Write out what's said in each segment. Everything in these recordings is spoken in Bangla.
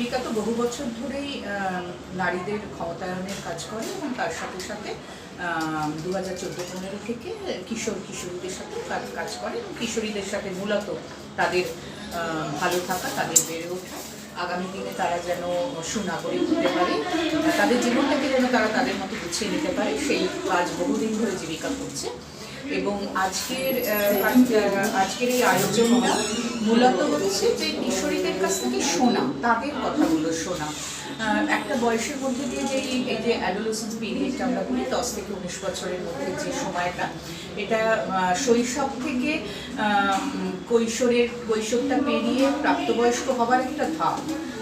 জীবিকা তো বহু বছর ধরেই নারীদের ক্ষমতায়নের কাজ করে এবং তার সাথে সাথে দু হাজার চোদ্দ পনেরো থেকে কিশোর কিশোরীদের সাথে কাজ করে এবং কিশোরীদের সাথে মূলত তাদের ভালো থাকা, তাদের বেড়ে ওঠা। আগামী দিনে তারা যেন সুনাগরিক হতে পারে, তাদের জীবনটাকে যেন তারা তাদের মতো গুছিয়ে নিতে পারে, সেই কাজ বহুদিন ধরে জীবিকা করছে। এবং আজকের আজকের এই আয়োজনটা মূলত হচ্ছে যে কিশোরীদের কাছ থেকে শোনা, তাদের কথাগুলো শোনা। একটা বয়সের মধ্যে দিয়ে যে এই- যে অ্যাডোলেসেন্স পিরিয়ডটা আমরা বলি দশ থেকে উনিশ বছরের মধ্যে যে সময়টা, এটা শৈশব থেকে কৈশোরের কৈশোরটা পেরিয়ে প্রাপ্তবয়স্ক হবার একটা ধাপ।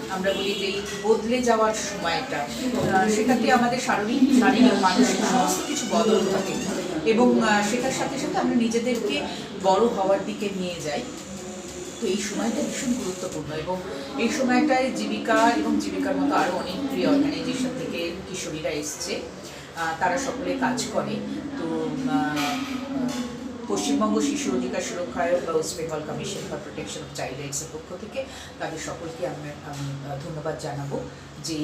আমরা বলি যে বদলে যাওয়ার সময়টা সেটাতে আমাদের শারীরিক শারীরিক মানসিক সমস্ত কিছু বদল থাকে। এবং সেটার সাথে সাথে আমরা নিজেদেরকে বড় হওয়ার দিকে নিয়ে যাই। তো এই সময়টা ভীষণ গুরুত্বপূর্ণ এবং এই সময়টায় জীবিকা এবং জীবিকার মতো আরও অনেক প্রিয় অর্গানাইজেশন থেকে কিশোরীরা এসছে। তারা সকলে কাজ করে। তো পশ্চিমবঙ্গ শিশু অধিকার সুরক্ষা আয়োগ বা West Bengal commission for protection of child রাইটসের পক্ষ থেকে তাদের সকলকে আমি ধন্যবাদ জানাব যে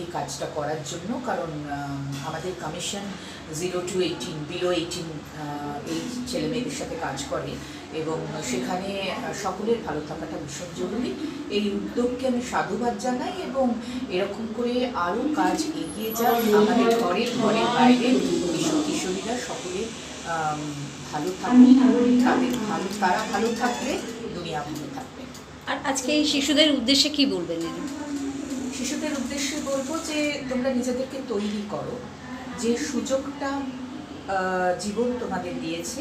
এই কাজটা করার জন্য। কারণ আমাদের commission zero to eighteen below eighteen এই ছেলে মেয়েদের সাথে কাজ করে এবং সেখানে সকলের ভালো থাকাটা ভীষণ জরুরি। এই উদ্যোগকে আমি সাধুবাদ জানাই এবং এরকম করে আরও কাজ এগিয়ে যাক। আমাদের ঘরের ঘরের বাইরে কিশোর কিশোরীরা সকলে ভালো থাকুক তাদের ভালো তারা ভালো থাকলে দুনিয়া ভালো থাকবে। আর আজকে এই শিশুদের উদ্দেশ্যে কি বলবেন শিশুদের উদ্দেশ্যে বলব যে তোমরা নিজেদেরকে তৈরি করো। যে সুযোগটা জীবন তোমাদের দিয়েছে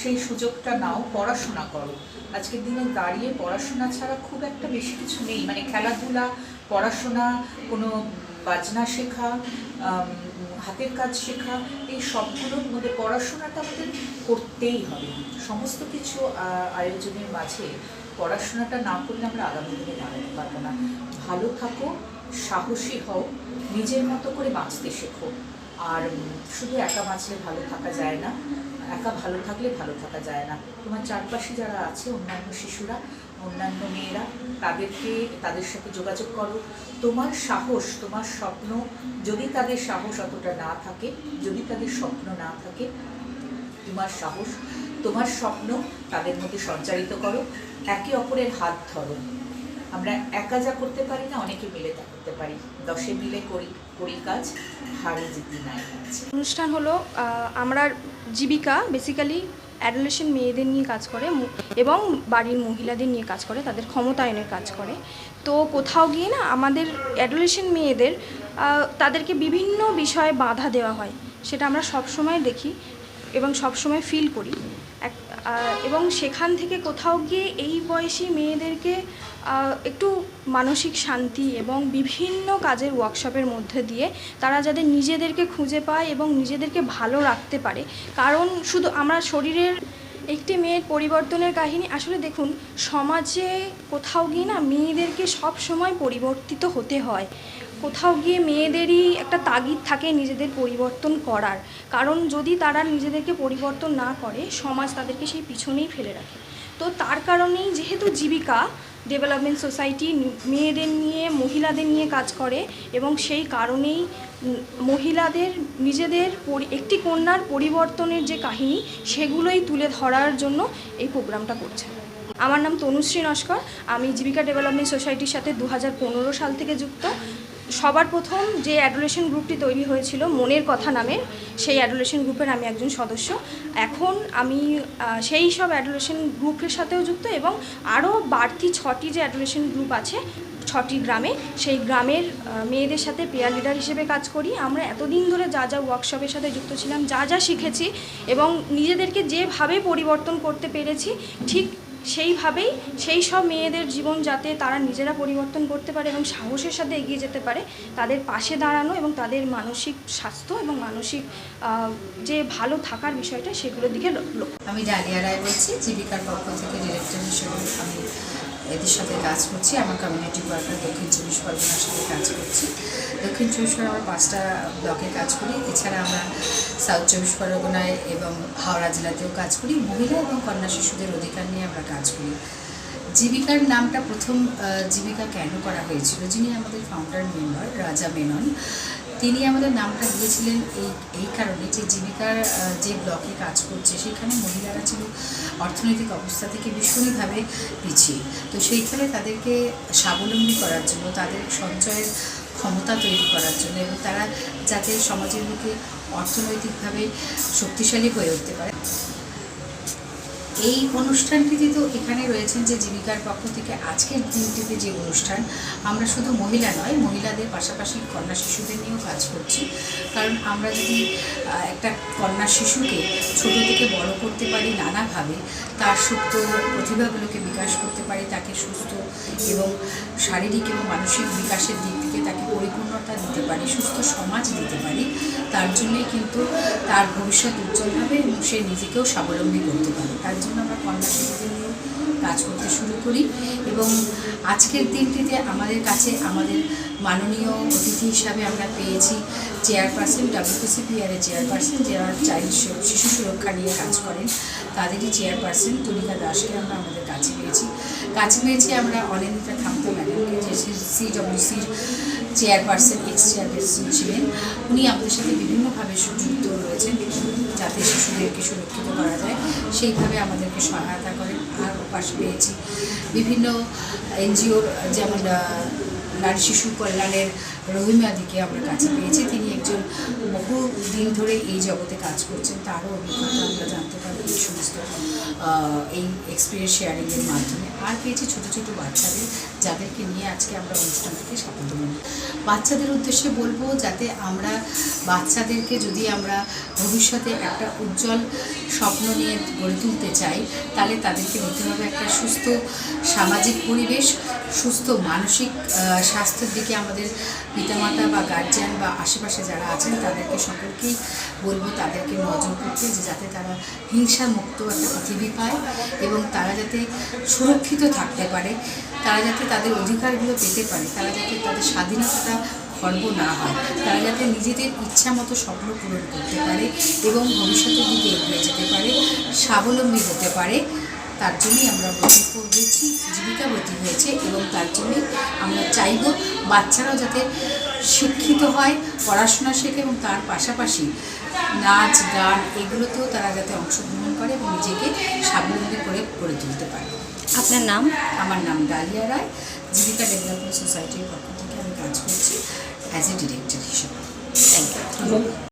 সেই সুযোগটা নাও পড়াশোনা করো। আজকের দিনে দাঁড়িয়ে পড়াশোনা ছাড়া খুব একটা বেশি কিছু নেই। মানে খেলাধুলা পড়াশোনা কোনো বাজনা শেখা হাতের কাজ শেখা, এই সবগুলোর মধ্যে পড়াশোনাটা আমাদের করতেই হবে। সমস্ত কিছু আয়োজনের মাঝে পড়াশোনাটা না করলে আমরা আগামী দিনে দাঁড়াতে পারব না। ভালো থাকো, সাহসী হও, নিজের মতো করে বাঁচতে শেখো। আর, শুধু একা বাঁচলে ভালো থাকা যায় না। একা ভালো থাকলে ভালো থাকা যায় না। তোমার চারপাশে যারা আছে, অন্যান্য শিশুরা, অন্যান্য মেয়েরা, তাদেরকে, তাদের সাথে যোগাযোগ করো। তোমার সাহস, তোমার স্বপ্ন, যদি তাদের সাহস অতটা না থাকে, যদি তাদের স্বপ্ন না থাকে, তোমার সাহস, তোমার স্বপ্ন তাদের মধ্যে সঞ্চারিত করো। একে অপরের হাত ধরো। আমরা একা যা করতে পারি না, অনেকে মিলে তা করতে পারি। দশে মিলে করি করি কাজ, হারে জিতি নাই। অনুষ্ঠান হলো আমরা জীবিকা বেসিক্যালি অ্যাডোলেশন মেয়েদের নিয়ে কাজ করে এবং বাড়ির মহিলাদের নিয়ে কাজ করে, তাদের ক্ষমতায়নের কাজ করে। তো কোথাও গিয়ে না, আমাদের অ্যাডোলেশন মেয়েদের তাদেরকে বিভিন্ন বিষয়ে বাধা দেওয়া হয়। সেটা আমরা সবসময় দেখি এবং সবসময় ফিল করি। এবং সেখান থেকে কোথাও গিয়ে এই বয়সী মেয়েদেরকে একটু মানসিক শান্তি এবং বিভিন্ন কাজের ওয়ার্কশপের মধ্যে দিয়ে তারা যাদের নিজেদেরকে খুঁজে পায় এবং নিজেদেরকে ভালো রাখতে পারে। কারণ শুধু আমরা শরীরের একটি মেয়ের পরিবর্তনের কাহিনী, আসলে দেখুন, সমাজে কোথাও গিয়ে না মেয়েদেরকে সব সময় পরিবর্তিত হতে হয়। কোথাও গিয়ে মেয়েদেরই একটা তাগিদ থাকে নিজেদের পরিবর্তন করার। কারণ যদি তারা নিজেদেরকে পরিবর্তন না করে, সমাজ তাদেরকে সেই পিছনেই ফেলে রাখে। তো তার কারণেই যেহেতু জীবিকা ডেভেলপমেন্ট সোসাইটি মেয়েদের নিয়ে, মহিলাদের নিয়ে কাজ করে এবং সেই কারণেই মহিলাদের নিজেদের একটি কন্যার পরিবর্তনের যে কাহিনী, সেগুলোই তুলে ধরার জন্য এই প্রোগ্রামটা করছে। আমার নাম তনুশ্রী নস্কর, আমি জীবিকা ডেভেলপমেন্ট সোসাইটির সাথে দু হাজার পনেরো সাল থেকে যুক্ত। সবার প্রথম যে অ্যাডোলেশন গ্রুপটি তৈরি হয়েছিল মনের কথা নামে, সেই অ্যাডোলেশন গ্রুপের আমি একজন সদস্য। এখন আমি সেই সব অ্যাডোলেশন গ্রুপের সাথেও যুক্ত এবং আরও বাড়তি ছটি যে অ্যাডোলেশন গ্রুপ আছে, ছটি গ্রামে, সেই গ্রামের মেয়েদের সাথে পেয়ার লিডার হিসেবে কাজ করি। আমরা এতদিন ধরে যা যা ওয়ার্কশপের সাথে যুক্ত ছিলাম, যা যা শিখেছি এবং নিজেদেরকে যেভাবে পরিবর্তন করতে পেরেছি, ঠিক সেইভাবেই সেই সব মেয়েদের জীবন যাতে তারা নিজেরা পরিবর্তন করতে পারে এবং সাহসের সাথে এগিয়ে যেতে পারে, তাদের পাশে দাঁড়ানো এবং তাদের মানসিক স্বাস্থ্য এবং মানসিক যে ভালো থাকার বিষয়টা সেগুলোর দিকে লক্ষ্য। আমি ডালিয়া রায় বলছি, জীবিকার পক্ষ থেকে ডিরেক্টর হিসেবে আমি এদের সাথে কাজ করছি, আমার কমিউনিটি ওয়ার্কার দক্ষিণ চব্বিশ পরগনার সাথে কাজ করছি। দক্ষিণ চব্বিশ পরগনা আমরা পাঁচটা ব্লকে কাজ করি, এছাড়া আমরা সাউথ চব্বিশ পরগনায় এবং হাওড়া জেলাতেও কাজ করি। মহিলা এবং কন্যা শিশুদের অধিকার নিয়ে আমরা কাজ করি। জীবিকার নামটা প্রথম জীবিকা কেন করা হয়েছিল? যিনি আমাদের ফাউন্ডার মেম্বার রাজা মেনন তিনি আমাদের নামটা দিয়েছিলেন এই এই কারণে যে জীবিকার যে ব্লকে কাজ করছে, সেখানে মহিলারা ছিল অর্থনৈতিক অবস্থা থেকে ভীষণভাবে পিছিয়ে। তো সেইখানে তাদেরকে স্বাবলম্বী করার জন্য, তাদের সঞ্চয়ের ক্ষমতা তৈরি করার জন্য এবং তারা যাতে সমাজের মুখে অর্থনৈতিকভাবে শক্তিশালী হয়ে উঠতে পারে। এই অনুষ্ঠানটিতে তো এখানে রয়েছেন যে জীবিকার পক্ষ থেকে আজকের দিনটিতে যে অনুষ্ঠান, আমরা শুধু মহিলা নয়, মহিলাদের পাশাপাশি কন্যা শিশুদের নিয়েও কাজ করছি। কারণ আমরা যদি একটা কন্যা শিশুকে ছোটো থেকে করতে পারি নানাভাবে। তার সুপ্ত প্রতিভাগুলোকে বিকাশ করতে পারি, তাকে সুস্থ এবং শারীরিক এবং মানসিক বিকাশের দিক থেকে তাকে পরিপূর্ণতা দিতে পারি, সুস্থ সমাজ দিতে পারি। তার জন্যেই কিন্তু তার ভবিষ্যৎ উজ্জ্বল হবে এবং সে নিজেকেও স্বাবলম্বী করতে পারে তার জন্য আমরা কন্যা শিশুদের নিয়েও কাজ করতে শুরু করি এবং আজকের দিনটিতে আমাদের কাছে আমাদের মাননীয় অতিথি হিসাবে আমরা পেয়েছি চেয়ারপারসন ডাব্লিউপিসিপিআর চেয়ারপারসন যারা চাইল্ড শিশু সুরক্ষা নিয়ে কাজ করেন, তাদেরই চেয়ারপারসন তুলিকা দাসকে আমরা আমাদের কাছে পেয়েছি। কাছে পেয়েছি আমরা অনিন্দিতা থামতা ম্যাডামকে, যে সিডব্লিউসির চেয়ারপারসন এক্স চেয়ারপারসন ছিলেন। উনি আমাদের সাথে বিভিন্নভাবে যুক্ত রয়েছেন যাতে শিশুদেরকে সুরক্ষিত করা যায়। সেইভাবে আমাদেরকে সহায়তা করেন আর পাশে পেয়েছি। বিভিন্ন এনজিওর যেমন নারী শিশু কল্যাণের রহিমাদিকে আমরা কাছে পেয়েছি। তিনি একজন বহু দিন ধরে এই জগতে কাজ করছেন। তারও অভিজ্ঞতা আমরা জানতে পারি এই সমস্ত এই এক্সপিরিয়েন্স শেয়ারিংয়ের মাধ্যমে। আর পেয়েছি ছোটো ছোটো বাচ্চাদের, যাদেরকে নিয়ে আজকে আমরা অনুষ্ঠানটিকে সাফল্য মিলি বাচ্চাদের উদ্দেশ্যে বলব যাতে আমরা বাচ্চাদেরকে যদি আমরা ভবিষ্যতে একটা উজ্জ্বল স্বপ্ন নিয়ে গড়ে তুলতে চাই, তাহলে তাদেরকে নিতে হবে একটা সুস্থ সামাজিক পরিবেশ। সুস্থ মানসিক স্বাস্থ্যের দিকে আমাদের পিতামাতা বা গার্জিয়ান বা আশেপাশে যারা আছেন তাদেরকে সকলকেই বলব, তাদেরকে নজর করতে যে যাতে তারা হিংসা মুক্ত একটা পৃথিবী পায় এবং তারা যাতে সুরক্ষিত থাকতে পারে, তারা যাতে তাদের অধিকারগুলো পেতে পারে, তারা যাতে তাদের স্বাধীনতাটা খর্ব না হয়, তারা যাতে নিজেদের ইচ্ছা মতো স্বপ্ন পূরণ করতে পারে এবং ভবিষ্যতের দিকে এগিয়ে যেতে পারে, স্বাবলম্বী হতে পারে। তার জন্যই আমরা ব্রতী হয়েছি জীবিকাব্রতী হয়েছে এবং তার জন্যই আমরা চাইব বাচ্চারাও যাতে শিক্ষিত হয় পড়াশোনা শেখে এবং তার পাশাপাশি নাচ গান এগুলোতেও তারা যাতে অংশগ্রহণ করে এবং নিজেকে স্বাবলম্বী করে গড়ে তুলতে পারে। আপনার নাম? আমার নাম ডালিয়া রায় জীবিকা ডেভেলপমেন্ট সোসাইটির পক্ষ থেকে আমি কাজ করছি অ্যাজ এ ডিরেক্টর হিসেবে। Thank you